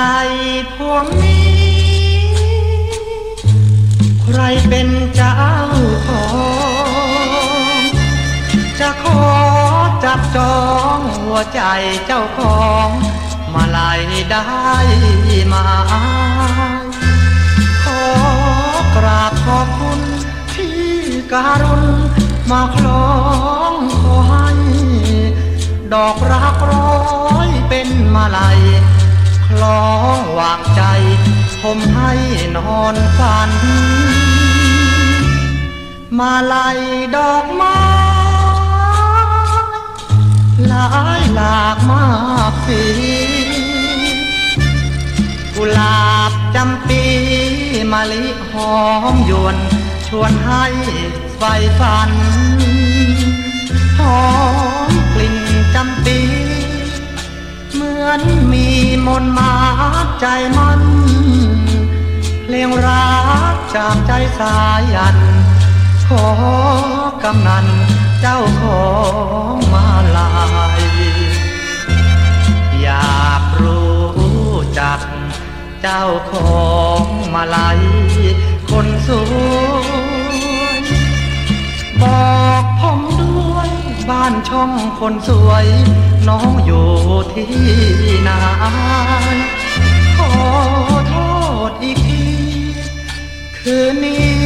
ลัยพวงนี้ ใครเป็นเจ้าของจะขอจับจองหัวใจเจ้าของมาลายได้มาขอกราบขอบคุณที่การุณมาคล้องขอให้ดอกรักร้อยเป็นมาลัย ล้องวางใจ ผมให้นอนฝัน มาลัยดอกไม้หลายหลากมากสีกุหลาบจำปีมะลิหอมยวน ชวนให้ไฟฝันหอม ใจมันเพลงรักจากใจสายัน ขอกำนันเจ้าของมาลาย อยากรู้จัก เจ้าของมาลัยคนสวยบอกผมด้วยบ้านช่องคนสวย น้องอยู่ที่ไหน โทษอีกที คืนนี้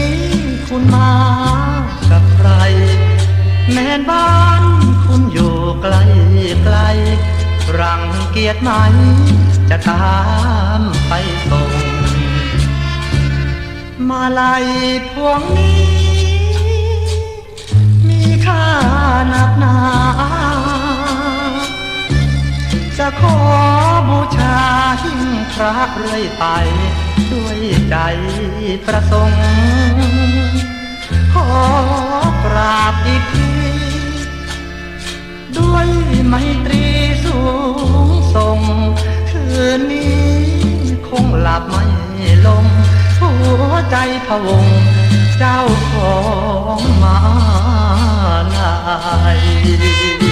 คุณมากับใคร แม่บ้านคุณอยู่ไกลไกล รังเกียจไหมจะตามไปส่ง มาลัยพวงนี้ มีค่าหนักหนา รักเรื่อยไป ด้วยใจประสงค์ขอปราบอีกที ด้วยไมตรีสูงส่ง คืนนี้คงหลับไม่ลง หัวใจพะวง เจ้าของมาลาย